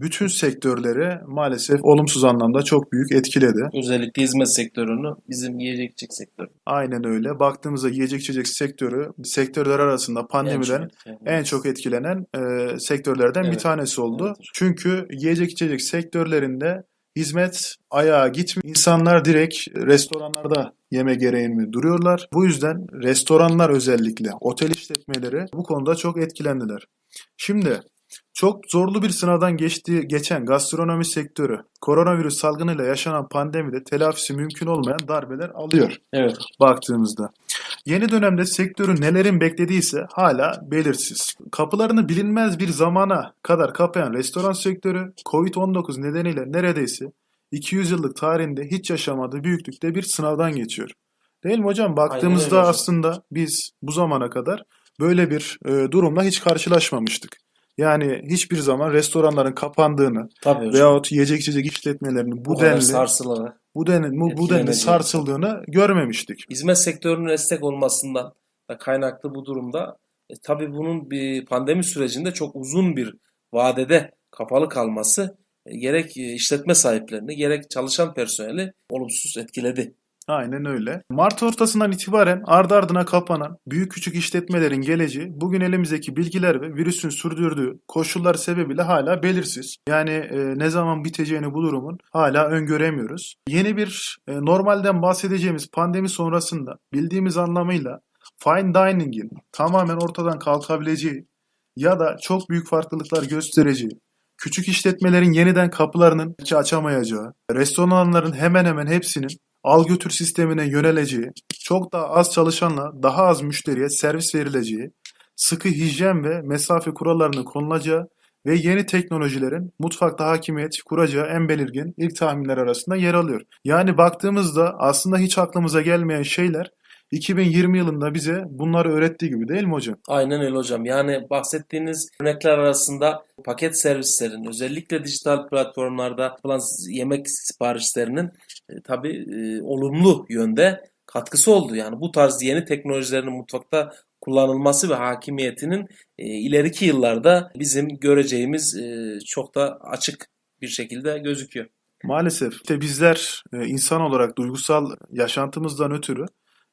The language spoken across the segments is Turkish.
bütün sektörleri maalesef olumsuz anlamda çok büyük etkiledi. Özellikle hizmet sektörünü, bizim yiyecek içecek sektörü. Aynen öyle. Baktığımızda yiyecek içecek sektörü sektörler arasında pandemiden En çok etkilenen. en çok etkilenen e, sektörlerden bir Evet. tanesi oldu. Evet. Çünkü yiyecek içecek sektörlerinde hizmet ayağa gitmiyor. İnsanlar direkt restoranlarda yeme gereğini duruyorlar. Bu yüzden restoranlar özellikle otel işletmeleri bu konuda çok etkilendiler. Şimdi çok zorlu bir sınavdan geçtiği geçen gastronomi sektörü koronavirüs salgınıyla yaşanan pandemide telafisi mümkün olmayan darbeler alıyor Evet. baktığımızda. Yeni dönemde sektörü nelerin beklediyse hala belirsiz. Kapılarını bilinmez bir zamana kadar kapayan restoran sektörü Covid-19 nedeniyle neredeyse 200 yıllık tarihinde hiç yaşamadığı büyüklükte bir sınavdan geçiyor. Değil mi hocam? Baktığımızda aslında biz bu zamana kadar böyle bir e, durumla hiç karşılaşmamıştık. Yani hiçbir zaman restoranların kapandığını Tabii hocam. veyahut yiyecek içecek işletmelerinin bu, bu denli sarsılarak. bu denli bu, bu denli sarsıldığını görmemiştik. Hizmet sektörünün esnek olmasından da kaynaklı bu durumda e, tabii bunun bir pandemi sürecinde çok uzun bir vadede kapalı kalması e, gerek e, işletme sahiplerini gerek çalışan personeli olumsuz etkiledi. Aynen öyle. Mart ortasından itibaren ardı ardına kapanan büyük küçük işletmelerin geleceği bugün elimizdeki bilgiler ve virüsün sürdürdüğü koşullar sebebiyle hala belirsiz. Yani e, ne zaman biteceğini bu durumun hala öngöremiyoruz. Yeni bir e, normalden bahsedeceğimiz pandemi sonrasında bildiğimiz anlamıyla fine dining'in tamamen ortadan kalkabileceği ya da çok büyük farklılıklar göstereceği, küçük işletmelerin yeniden kapılarının belki açamayacağı, restoranların hemen hemen hepsinin al götür sistemine yöneleceği, çok daha az çalışanla daha az müşteriye servis verileceği, sıkı hijyen ve mesafe kurallarının konulacağı ve yeni teknolojilerin mutfakta hakimiyet kuracağı en belirgin ilk tahminler arasında yer alıyor. Yani baktığımızda aslında hiç aklımıza gelmeyen şeyler 2020 yılında bize bunları öğrettiği gibi değil mi hocam? Aynen öyle hocam. Yani bahsettiğiniz örnekler arasında paket servislerin özellikle dijital platformlarda yapılan yemek siparişlerinin e, tabii e, olumlu yönde katkısı oldu. Yani bu tarz yeni teknolojilerin mutfakta kullanılması ve hakimiyetinin e, ileriki yıllarda bizim göreceğimiz e, çok da açık bir şekilde gözüküyor. Maalesef işte bizler e, insan olarak duygusal yaşantımızdan ötürü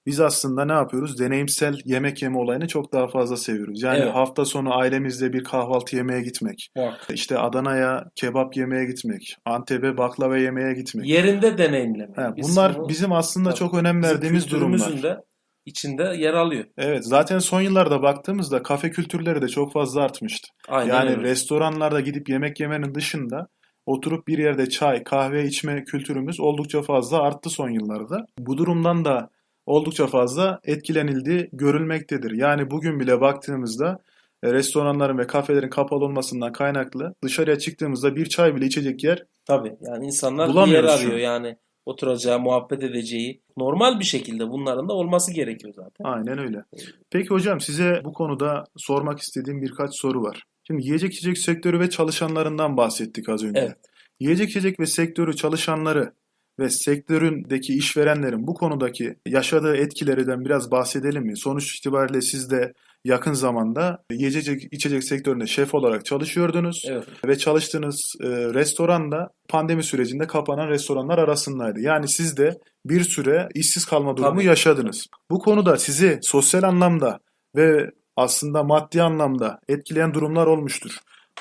biz aslında ne yapıyoruz? Deneyimsel yemek yeme olayını çok daha fazla seviyoruz. Yani Evet. hafta sonu ailemizle bir kahvaltı yemeye gitmek, Muhakkak. işte Adana'ya kebap yemeye gitmek, Antep'e baklava yemeye gitmek. Yerinde deneyimleme. Ha, Biz bunlar bunu- bizim aslında Tabii. çok önem bizim verdiğimiz kültürümüzün durumlar. de içinde yer alıyor. Evet, zaten son yıllarda baktığımızda kafe kültürleri de çok fazla artmıştı. Aynen Yani öyle. restoranlarda gidip yemek yemenin dışında oturup bir yerde çay, kahve içme kültürümüz oldukça fazla arttı son yıllarda. Bu durumdan da oldukça fazla etkilenildiği görülmektedir. Yani bugün bile baktığımızda e, restoranların ve kafelerin kapalı olmasından kaynaklı dışarıya çıktığımızda bir çay bile içecek yer Tabii yani insanlar bir yer Bulamıyoruz arıyor an. yani oturacağı, muhabbet edeceği. Normal bir şekilde bunların da olması gerekiyor zaten. Aynen öyle. Peki hocam size bu konuda sormak istediğim birkaç soru var. Şimdi yiyecek içecek sektörü ve çalışanlarından bahsettik az önce. Evet. Yiyecek içecek ve sektörü çalışanları ve sektöründeki işverenlerin bu konudaki yaşadığı etkilerden biraz bahsedelim mi? Sonuç itibariyle siz de yakın zamanda yiyecek içecek sektöründe şef olarak çalışıyordunuz Evet. ve çalıştığınız e, restoran da pandemi sürecinde kapanan restoranlar arasındaydı. Yani siz de bir süre işsiz kalma durumu Tabii. yaşadınız. Bu konuda sizi sosyal anlamda ve aslında maddi anlamda etkileyen durumlar olmuştur.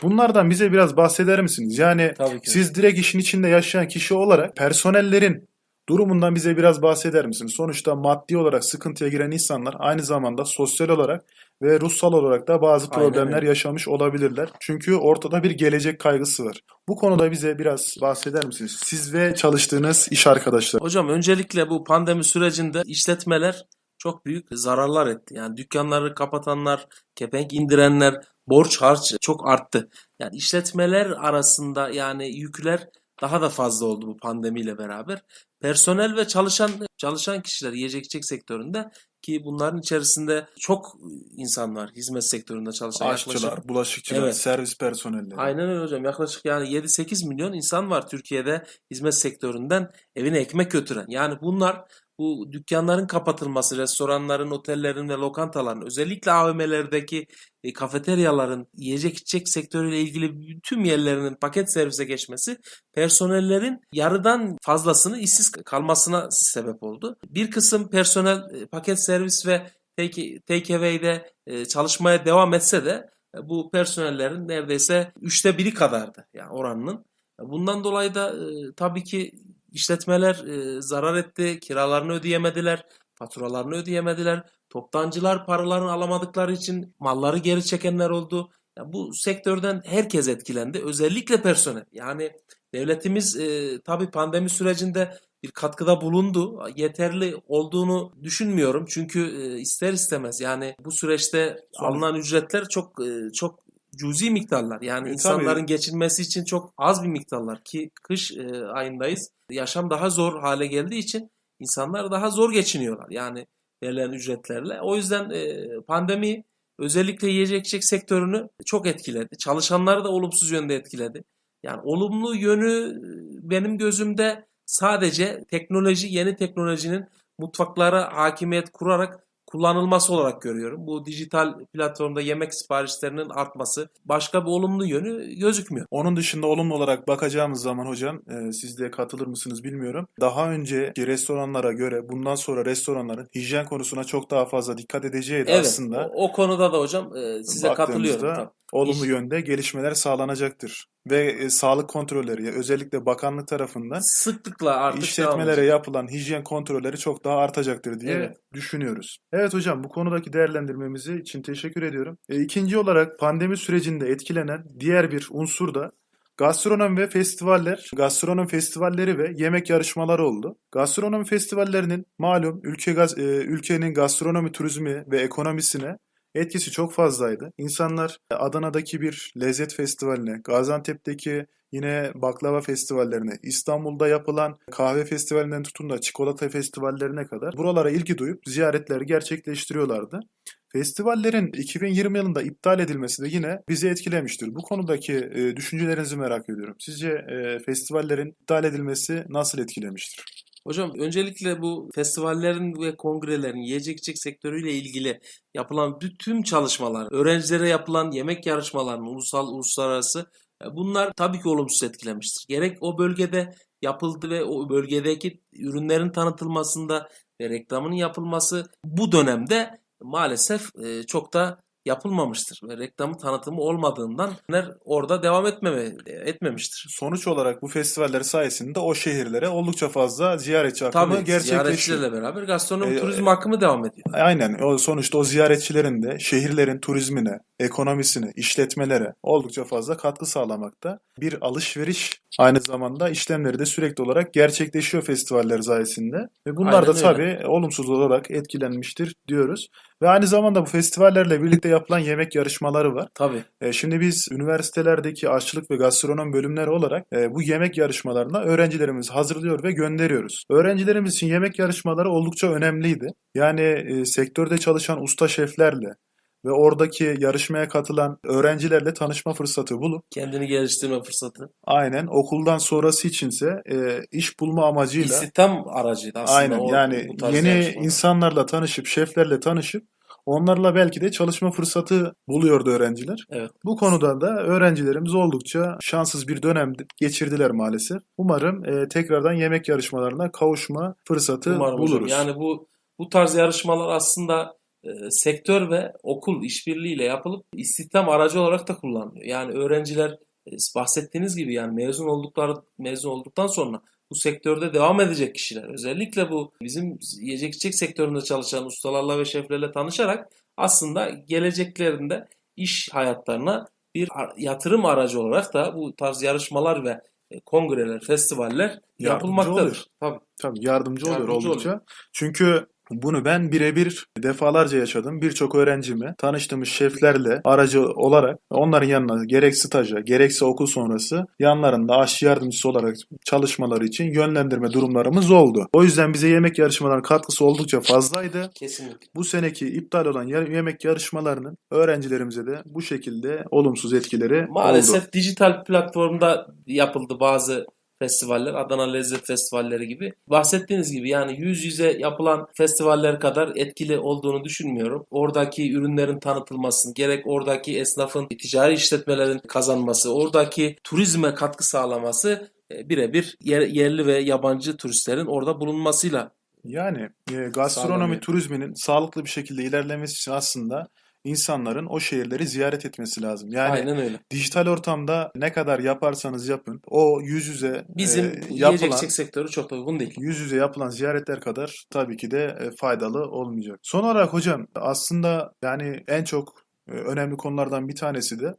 Bunlardan bize biraz bahseder misiniz? Yani siz direkt işin içinde yaşayan kişi olarak personellerin durumundan bize biraz bahseder misiniz? Sonuçta maddi olarak sıkıntıya giren insanlar aynı zamanda sosyal olarak ve ruhsal olarak da bazı problemler yaşamış olabilirler. Çünkü ortada bir gelecek kaygısı var. Bu konuda bize biraz bahseder misiniz? Siz ve çalıştığınız iş arkadaşlar. Hocam öncelikle bu pandemi sürecinde işletmeler çok büyük zararlar etti. Yani dükkanları kapatanlar, kepenk indirenler, borç harç çok arttı. Yani işletmeler arasında yani yükler daha da fazla oldu bu pandemiyle beraber. Personel ve çalışan çalışan kişiler yiyecek içecek sektöründe ki bunların içerisinde çok insan var hizmet sektöründe çalışan yaklaşık Aşçılar, bulaşıkçılar, Evet. servis personelleri. Aynen öyle hocam. Yaklaşık yani 7-8 milyon insan var Türkiye'de hizmet sektöründen evine ekmek götüren. Yani bunlar bu dükkanların kapatılması, restoranların, otellerin ve lokantaların özellikle AVM'lerdeki e, kafeteryaların yiyecek içecek sektörüyle ilgili tüm yerlerinin paket servise geçmesi personellerin yarıdan fazlasını işsiz kalmasına sebep oldu. Bir kısım personel e, paket servis ve take, take away'de e, çalışmaya devam etse de e, bu personellerin neredeyse üçte biri kadardı yani oranının. Bundan dolayı da e, tabii ki işletmeler e, zarar etti, kiralarını ödeyemediler, faturalarını ödeyemediler. Toptancılar paralarını alamadıkları için malları geri çekenler oldu. Ya bu sektörden herkes etkilendi. Özellikle personel. Yani devletimiz e, tabii pandemi sürecinde bir katkıda bulundu. Yeterli olduğunu düşünmüyorum. Çünkü e, ister istemez yani bu süreçte Sonuç- alınan ücretler çok e, çok cüzi miktarlar. Yani E, insanların tabii. geçinmesi için çok az bir miktarlar ki kış e, ayındayız. Yaşam daha zor hale geldiği için insanlar daha zor geçiniyorlar. Yani verilen ücretlerle. O yüzden e, pandemi özellikle yiyecek içecek sektörünü çok etkiledi. Çalışanları da olumsuz yönde etkiledi. Yani olumlu yönü e, benim gözümde sadece teknoloji, yeni teknolojinin mutfaklara hakimiyet kurarak kullanılması olarak görüyorum. Bu dijital platformda yemek siparişlerinin artması başka bir olumlu yönü gözükmüyor. Onun dışında olumlu olarak bakacağımız zaman hocam e, siz de katılır mısınız bilmiyorum. Daha önceki restoranlara göre bundan sonra restoranların hijyen konusuna çok daha fazla dikkat edeceğiydi Evet, aslında. o, o konuda da hocam e, size katılıyorum. Tabii. Olumlu İş- yönde gelişmeler sağlanacaktır. Ve e, sağlık kontrolleri ya özellikle bakanlık tarafından Sıklıkla artık işletmelere yapılan hijyen kontrolleri çok daha artacaktır diye Evet. düşünüyoruz. Evet hocam bu konudaki değerlendirmemizi için teşekkür ediyorum. E, ikinci olarak pandemi sürecinde etkilenen diğer bir unsur da gastronomi ve festivaller, gastronomi festivalleri ve yemek yarışmaları oldu. Gastronomi festivallerinin malum ülke gaz- e, ülkenin gastronomi turizmi ve ekonomisine etkisi çok fazlaydı. İnsanlar Adana'daki bir lezzet festivaline, Gaziantep'teki yine baklava festivallerine, İstanbul'da yapılan kahve festivalinden tutun da çikolata festivallerine kadar buralara ilgi duyup ziyaretleri gerçekleştiriyorlardı. Festivallerin 2020 yılında iptal edilmesi de yine bizi etkilemiştir. Bu konudaki e, düşüncelerinizi merak ediyorum. Sizce e, festivallerin iptal edilmesi nasıl etkilemiştir? Hocam öncelikle bu festivallerin ve kongrelerin yiyecek içecek sektörüyle ilgili yapılan bütün çalışmalar, öğrencilere yapılan yemek yarışmalarının ulusal uluslararası e, bunlar tabii ki olumsuz etkilemiştir. Gerek o bölgede yapıldı ve o bölgedeki ürünlerin tanıtılmasında ve reklamının yapılması bu dönemde maalesef e, çok da yapılmamıştır ve reklamı tanıtımı olmadığından orada devam etmeme, etmemiştir. Sonuç olarak bu festivaller sayesinde o şehirlere oldukça fazla ziyaretçi akımı Tabii gerçekleşiyor. ziyaretçilerle beraber gastronomi E, turizm akımı devam ediyor. Aynen. O sonuçta o ziyaretçilerin de şehirlerin turizmine, ekonomisine, işletmelere oldukça fazla katkı sağlamakta. Bir alışveriş aynı zamanda işlemleri de sürekli olarak gerçekleşiyor festivaller sayesinde. Ve bunlar Aynen da öyle. tabii olumsuz olarak etkilenmiştir diyoruz. Ve aynı zamanda bu festivallerle birlikte yapılan yemek yarışmaları var. Tabii. E, Şimdi biz üniversitelerdeki aşçılık ve gastronom bölümleri olarak e, bu yemek yarışmalarına öğrencilerimizi hazırlıyor ve gönderiyoruz. Öğrencilerimiz için yemek yarışmaları oldukça önemliydi. Yani e, sektörde çalışan usta şeflerle ve oradaki yarışmaya katılan öğrencilerle tanışma fırsatı bulup Kendini geliştirme fırsatı. aynen okuldan sonrası içinse e, iş bulma amacıyla İstihdam aracıydı aslında. aynen o- yani yeni yarışmalar. insanlarla tanışıp şeflerle tanışıp onlarla belki de çalışma fırsatı buluyordu öğrenciler. Evet. Bu konuda da öğrencilerimiz oldukça şanssız bir dönem geçirdiler maalesef. Umarım e, tekrardan yemek yarışmalarına kavuşma fırsatı Umarım hocam. buluruz. Yani bu bu tarz yarışmalar aslında e, sektör ve okul işbirliğiyle yapılıp istihdam aracı olarak da kullanılıyor. Yani öğrenciler e, bahsettiğiniz gibi yani mezun oldukları mezun olduktan sonra bu sektörde devam edecek kişiler özellikle bu bizim yiyecek içecek sektöründe çalışan ustalarla ve şeflerle tanışarak aslında geleceklerinde iş hayatlarına bir yatırım aracı olarak da bu tarz yarışmalar ve e, kongreler, festivaller Yardımcı yapılmaktadır. oluyor. Tabii. Tabii yardımcı oluyor Yardımcı oldukça. Çünkü bunu ben birebir defalarca yaşadım. Birçok öğrencimi tanıştığımız şeflerle aracı olarak onların yanına gerek staja gerekse okul sonrası yanlarında aşçı yardımcısı olarak çalışmaları için yönlendirme durumlarımız oldu. O yüzden bize yemek yarışmalarının katkısı oldukça fazlaydı. Kesinlikle. Bu seneki iptal olan yemek yarışmalarının öğrencilerimize de bu şekilde olumsuz etkileri oldu. Maalesef dijital platformda yapıldı bazı festivaller, Adana Lezzet Festivalleri gibi. Bahsettiğiniz gibi yani yüz yüze yapılan festivaller kadar etkili olduğunu düşünmüyorum. Oradaki ürünlerin tanıtılması, gerek oradaki esnafın, ticari işletmelerin kazanması, oradaki turizme katkı sağlaması e, birebir yer- yerli ve yabancı turistlerin orada bulunmasıyla Yani e, gastronomi Sağlanıyor. turizminin sağlıklı bir şekilde ilerlemesi için aslında insanların o şehirleri ziyaret etmesi lazım. Yani aynen öyle. dijital ortamda ne kadar yaparsanız yapın o yüz yüze Bizim e, yapılan yiyecek sektörü çok da uygun değil. yüz yüze yapılan ziyaretler kadar tabii ki de e, faydalı olmayacak. Son olarak hocam aslında yani en çok e, önemli konulardan bir tanesi de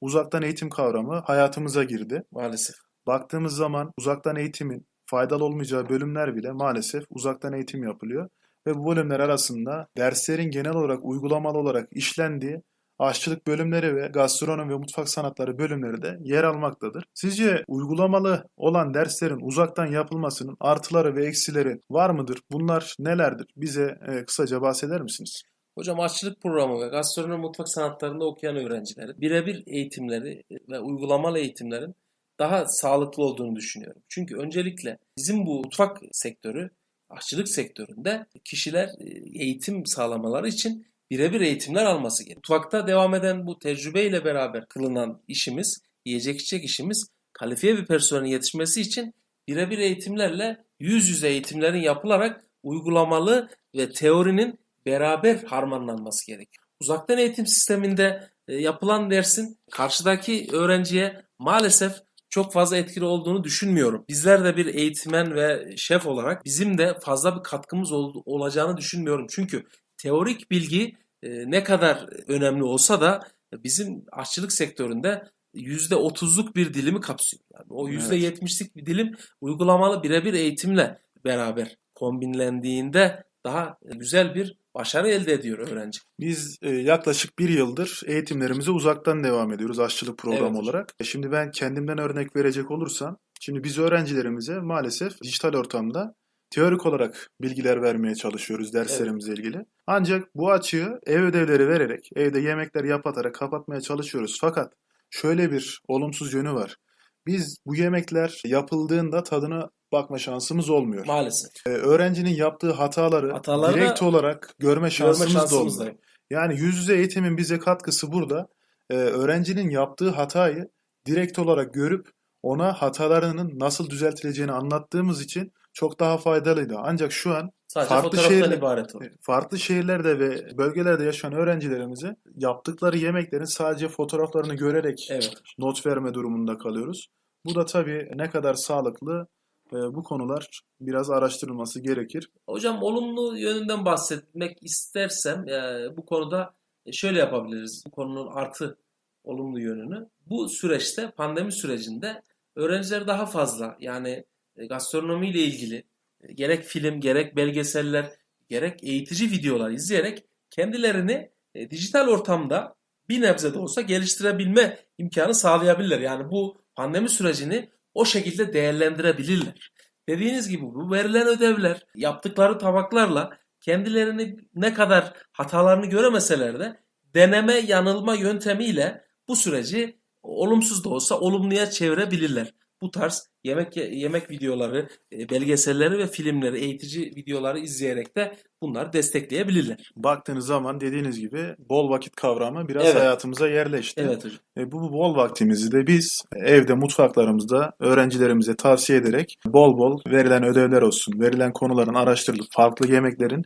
uzaktan eğitim kavramı hayatımıza girdi. Maalesef. Baktığımız zaman uzaktan eğitimin faydalı olmayacağı bölümler bile maalesef uzaktan eğitim yapılıyor. Ve bu bölümler arasında derslerin genel olarak uygulamalı olarak işlendiği aşçılık bölümleri ve gastronomi ve mutfak sanatları bölümleri de yer almaktadır. Sizce uygulamalı olan derslerin uzaktan yapılmasının artıları ve eksileri var mıdır? Bunlar nelerdir? Bize e, kısaca bahseder misiniz? Hocam aşçılık programı ve gastronomi mutfak sanatlarında okuyan öğrencilerin birebir eğitimleri ve uygulamalı eğitimlerin daha sağlıklı olduğunu düşünüyorum. Çünkü öncelikle bizim bu mutfak sektörü, aşçılık sektöründe kişiler e, eğitim sağlamaları için birebir eğitimler alması gerekiyor. Mutfakta devam eden bu tecrübeyle beraber kılınan işimiz, yiyecek içecek işimiz kalifiye bir personelin yetişmesi için birebir eğitimlerle yüz yüze eğitimlerin yapılarak uygulamalı ve teorinin beraber harmanlanması gerekiyor. Uzaktan eğitim sisteminde e, yapılan dersin karşıdaki öğrenciye maalesef çok fazla etkili olduğunu düşünmüyorum. Bizler de bir eğitmen ve şef olarak bizim de fazla bir katkımız ol- olacağını düşünmüyorum. Çünkü teorik bilgi e, ne kadar önemli olsa da bizim aşçılık sektöründe %30'luk bir dilimi kapsıyor. Yani o Evet. %70'lik bir dilim uygulamalı birebir eğitimle beraber kombinlendiğinde daha güzel bir başarı elde ediyor öğrenci. Biz e, yaklaşık bir yıldır eğitimlerimize uzaktan devam ediyoruz aşçılık programı Evet olarak. E, Şimdi ben kendimden örnek verecek olursam, şimdi biz öğrencilerimize maalesef dijital ortamda teorik olarak bilgiler vermeye çalışıyoruz derslerimizle ilgili. Ancak bu açığı ev ödevleri vererek, evde yemekler yapatarak kapatmaya çalışıyoruz. Fakat şöyle bir olumsuz yönü var. Biz bu yemekler yapıldığında tadına bakma şansımız olmuyor. Maalesef. E, öğrencinin yaptığı hataları, Hataları direkt olarak görme şansımız, Görme şansımız da olmuyor. Yani yüz yüze eğitimin bize katkısı burada. Ee, öğrencinin yaptığı hatayı direkt olarak görüp ona hatalarının nasıl düzeltileceğini anlattığımız için çok daha faydalıydı. Ancak şu an Sadece Farklı şeyler- ibaret o. farklı şehirlerde ve bölgelerde yaşayan öğrencilerimize yaptıkları yemeklerin sadece fotoğraflarını görerek Evet. not verme durumunda kalıyoruz. Bu da tabii ne kadar sağlıklı e, bu konular biraz araştırılması gerekir. Hocam olumlu yönünden bahsetmek istersem e, bu konuda şöyle yapabiliriz. Bu konunun artı olumlu yönünü. Bu süreçte pandemi sürecinde öğrenciler daha fazla yani e, gastronomiyle ilgili e, gerek film gerek belgeseller gerek eğitici videolar izleyerek kendilerini dijital ortamda bir nebze de olsa geliştirebilme imkanı sağlayabilirler. Yani bu pandemi sürecini o şekilde değerlendirebilirler. Dediğiniz gibi bu verilen ödevler yaptıkları tabaklarla kendilerini ne kadar hatalarını göremeseler de deneme yanılma yöntemiyle bu süreci olumsuz da olsa olumluya çevirebilirler. Bu tarz yemek yemek videoları, e, belgeselleri ve filmleri, eğitici videoları izleyerek de bunları destekleyebilirler. Baktığınız zaman dediğiniz gibi bol vakit kavramı biraz Evet. hayatımıza yerleşti. Evet hocam. E, bu bol vaktimizi de biz evde mutfaklarımızda öğrencilerimize tavsiye ederek bol bol verilen ödevler olsun, verilen konuların araştırılıp farklı yemeklerin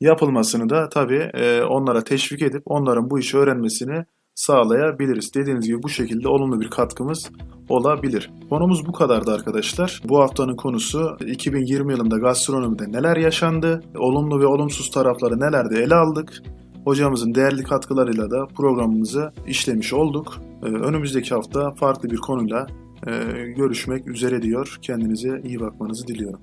yapılmasını da tabii e, onlara teşvik edip onların bu işi öğrenmesini sağlayabiliriz. Dediğiniz gibi bu şekilde olumlu bir katkımız olabilir. Konumuz bu kadardı arkadaşlar. Bu haftanın konusu 2020 yılında gastronomide neler yaşandı, olumlu ve olumsuz tarafları nelerde ele aldık. Hocamızın değerli katkılarıyla da programımızı işlemiş olduk. Ee, Önümüzdeki hafta farklı bir konuyla e, görüşmek üzere diyor. Kendinize iyi bakmanızı diliyorum.